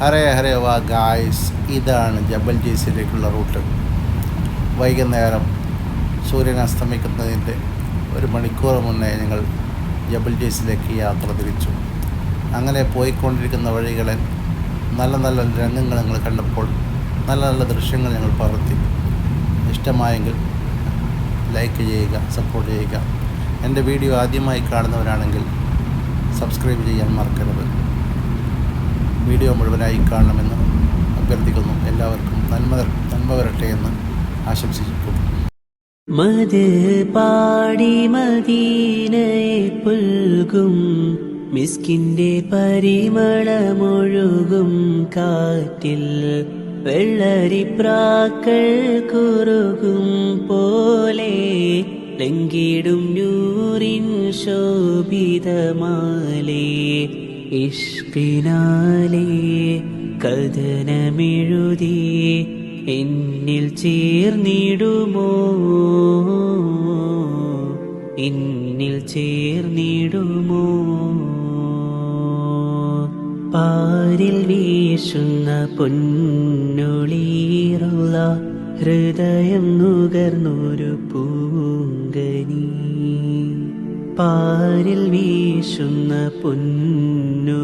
ഹരേ ഹരേ വാ ഗായ്സ്. ഇതാണ് ജബൽ ജീസിലേക്കുള്ള റൂട്ട്. വൈകുന്നേരം സൂര്യൻ അസ്തമിക്കുന്നതിന്റെ ഒരു മണിക്കൂർ മുന്നേ ഞങ്ങൾ ജബൽ ജീസിലേക്ക് യാത്ര തിരിച്ചു. അങ്ങനെ പോയിക്കൊണ്ടിരിക്കുന്ന വഴികളിൽ നല്ല നല്ല രംഗങ്ങൾ ഞങ്ങൾ കണ്ടപ്പോൾ നല്ല നല്ല ദൃശ്യങ്ങൾ ഞങ്ങൾ പകർത്തി ഇഷ്ടമായെങ്കിൽ ലൈക്ക് ചെയ്യുക സപ്പോർട്ട് ചെയ്യുക. എന്റെ വീഡിയോ ആദ്യമായി കാണുന്നവരാണെങ്കിൽ സബ്സ്ക്രൈബ് ചെയ്യാൻ മറക്കരുത്. വീഡിയോ മുഴുവനായി കാണണമെന്ന് അഭ്യർത്ഥിക്കുന്നു. എല്ലാവർക്കും നന്മ നന്മ വരട്ടെ എന്ന് ആശംസിക്കുന്നു. മത് പാടി പുൽകും മിസ്കിന്റെ പരിമളമൊഴുകും കാറ്റിൽ വെള്ളരിപ്രാക്കൾ കുറുകും പോലെ ലങ്കിടും നൂറിൻ ശോഭിതമാലേ. ഇഷ്കിനാലേ കഥനമെഴുതി എന്നിൽ ചേർന്നിടുമോ? എന്നിൽ ചേർന്നിടുമോ? പാരിൽ വീശുന്ന പൊന്നൊളീറുള്ള ഹൃദയം നുകർന്നൊരു പൂങ്കനി. പാരിൽ വീശുന്ന പൊന്നൊളീറുള്ള